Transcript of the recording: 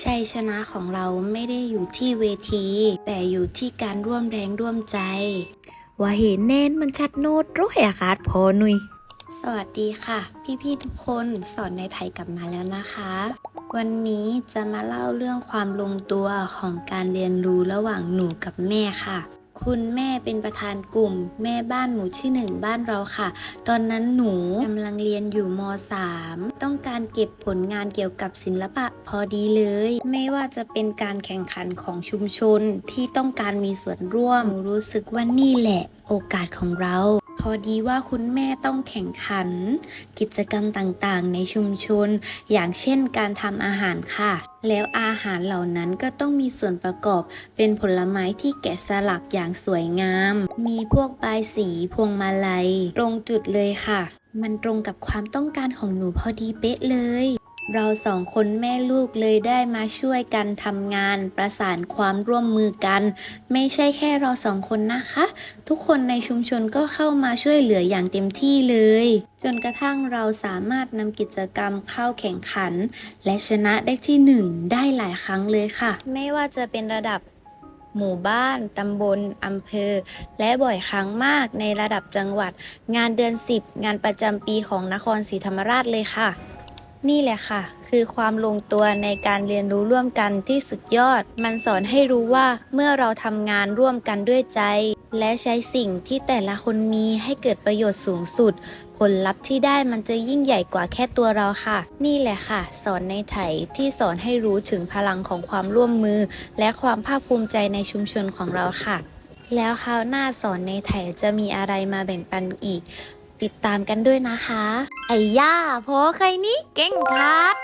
ชัยชนะของเราไม่ได้อยู่ที่เวที แต่อยู่ที่การร่วมแรงร่วมใจ ว่าเห็นแน่นมันชัดโน้ตร้อยอาคาดพอหนุยสวัสดีค่ะ พี่ๆทุกคนสอนในไทยกลับมาแล้วนะคะ วันนี้จะมาเล่าเรื่องความลงตัวของการเรียนรู้ระหว่างหนูกับแม่ค่ะ คุณแม่เป็นประธานกลุ่ม แม่บ้านหมู่ที่หนึ่งบ้านเราค่ะ ตอนนั้นหนูกำลังเรียนอยู่ม .3 ต้องการเก็บผลงานเกี่ยวกับศิลปะพอดีเลย ไม่ว่าจะเป็นการแข่งขันของชุมชนที่ต้องการมีส่วนร่วมหนูรู้สึกว่านี่แหละโอกาสของเรา พอดีว่าคุณแม่ต้องแข่งขัน กิจกรรมต่างๆ ในชุมชน อย่างเช่นการทำอาหารค่ะ แล้วอาหารเหล่านั้นก็ต้องมีส่วนประกอบเป็นผลไม้ที่แกะสลักอย่างสวยงาม มีพวกใบสีพวงมาลัย ตรงจุดเลยค่ะ มันตรงกับความต้องการของหนูพอดีเป๊ะเลย เราสองคนแม่ลูกเลยได้มาช่วยกันทำงานประสานความร่วมมือกัน ไม่ใช่แค่เราสองคนนะคะ ทุกคนในชุมชนก็เข้ามาช่วยเหลืออย่างเต็มที่เลย จนกระทั่งเราสามารถนำกิจกรรมเข้าแข่งขัน และชนะได้ที่หนึ่งได้หลายครั้งเลยค่ะ ไม่ว่าจะเป็นระดับหมู่บ้าน ตำบล อำเภอ และบ่อยครั้งมากในระดับจังหวัด งานเดือน 10 งานประจำปีของนครศรีธรรมราชเลยค่ะ นี่แหละค่ะ คือความลงตัวในการเรียนรู้ร่วมกันที่สุดยอด มันสอนให้รู้ว่าเมื่อเราทำงานร่วมกันด้วยใจ และใช้สิ่งที่แต่ละคนมีให้เกิดประโยชน์สูงสุด ผลลัพธ์ที่ได้มันจะยิ่งใหญ่กว่าแค่ตัวเราค่ะ นี่แหละค่ะ สอนในไถที่สอนให้รู้ถึงพลังของความร่วมมือ และความภาคภูมิใจในชุมชนของเราค่ะ แล้วคราวหน้าสอนในไถจะมีอะไรมาแบ่งปันอีก ติดตามกันด้วยนะคะ ไอ้ย่าพอใครนี้เก่งคัด